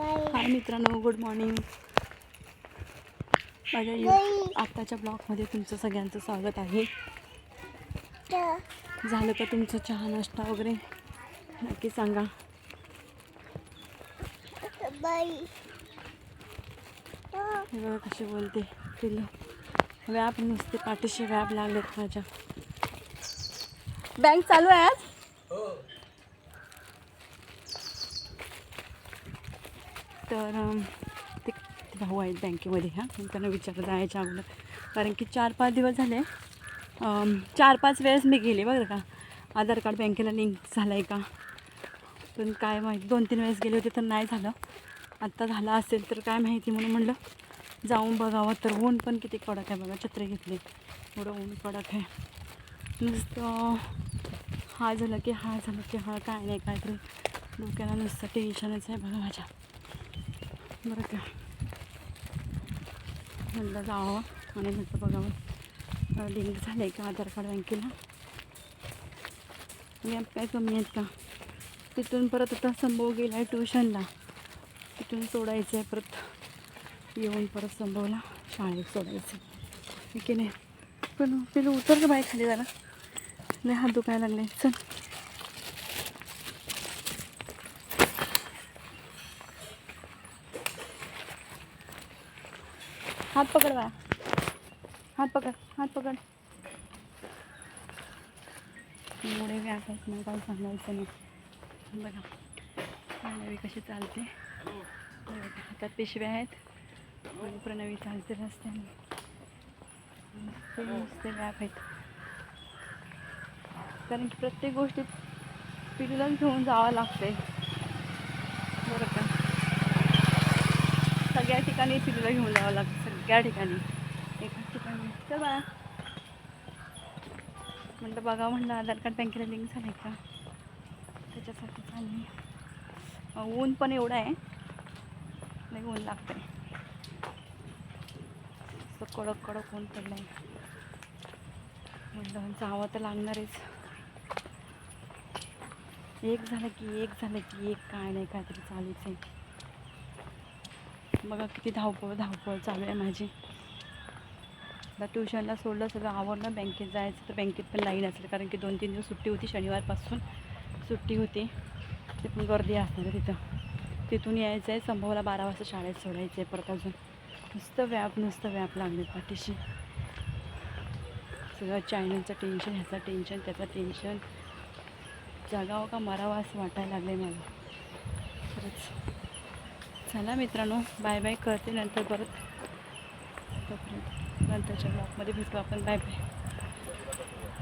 हाय मित्रांनो good morning माझ्या you आत्ताच्या ब्लॉगमध्ये तुमचं सगळ्यांचं स्वागत आहे. झालं का तुमचं चहा नाश्ता वगैरे? नक्की सांगा. हे बघा कशी बोलते पिल्लू. व्याप नुसते पाठीशी व्याप लागलेत माझ्या. बँक चालू आहे आज? तर ते भाऊ आहेत बँकेमध्ये ह्या त्यांना विचारलं जायच्या अगोदर. कारण की चार पाच दिवस झाले चार पाच वेळेस मी गेले बरं का. आधार कार्ड बँकेला लिंक झालं आहे का? पण काय माहिती दोन तीन वेळेस गेले होते तर नाही झालं. आत्ता झालं असेल तर काय माहिती म्हणून म्हणलं जाऊन बघावं. तर ऊन पण किती कडक आहे बघा छत्री घेतली. एवढं ऊन कडक आहे. नुसतं हा झालं की हा झालं की हा काय नाही काय तरी. डोक्याला नुसतं टेन्शनच आहे बघा माझ्या. बरं का म्हणलं जावं. आणि म्हटलं बघावं लिंक झालं आहे का आधार कार्ड बँकेला? आणि काय कमी आहेत का? तिथून परत आता संभव गेला आहे ट्युशनला. तिथून सोडायचं आहे परत. येऊन परत संभवला. शाळेत सोडायचं ठीक आहे नाही पण तिला उतर बाय खाली जरा. नाही हात दुखायला लागले चल. हात पकड बा हात पकड हात पकड. मुळे व्याप आहेत ना काय सांगायचं नाही. बघा प्रणवी कशी चालते. हातात पिशव्या आहेत. आणि प्रणवी चालते रस्त्याने. नुसते नुसते व्याप आहेत. कारण की प्रत्येक गोष्टीत पिढीलाच घेऊन जावं लागते बरं का सगळ्या ठिकाणी पिढीला घेऊन जावं लागतं सगळ्या ठिकाणी. एकाच ठिकाणी. चल. बा बघा म्हणलं आधार कार्ड बँकेला लिंक झालं आहे का? त्याच्यासाठी चालली. ऊन पण एवढं आहे. नाही ऊन लागतं असं कडक कडक ऊन पडलं आहे म्हणलं जावं तर लागणारच. एक झालं की एक झालं की एक. काय नाही काहीतरी चालूच आहे. बघा किती धावपळ धावपळ चालू आहे माझी. आता ट्युशनला सोडलं सगळं आवडलं बँकेत जायचं तर बँकेत पण लाईन असेल. कारण की दोन तीन दिवस सुट्टी होती शनिवारपासून सुट्टी होती. ते पण गर्दी असणार आहे तिथं. तिथून यायचं आहे संभवला बारा वाजता शाळेत सोडायचं आहे परत अजून. नुसतं व्याप नुसतं व्याप लागले पाठीशी. सगळं चायनीजचं टेन्शन ह्याचं टेन्शन त्याचं टेन्शन जगावं का मरावं असं वाटायला लागलं आहे मला. खरंच. चला मित्रांनो बाय बाय करते नंतर परत. नंतरच्या ब्लॉगमध्ये भेटू आपण. Bye bye.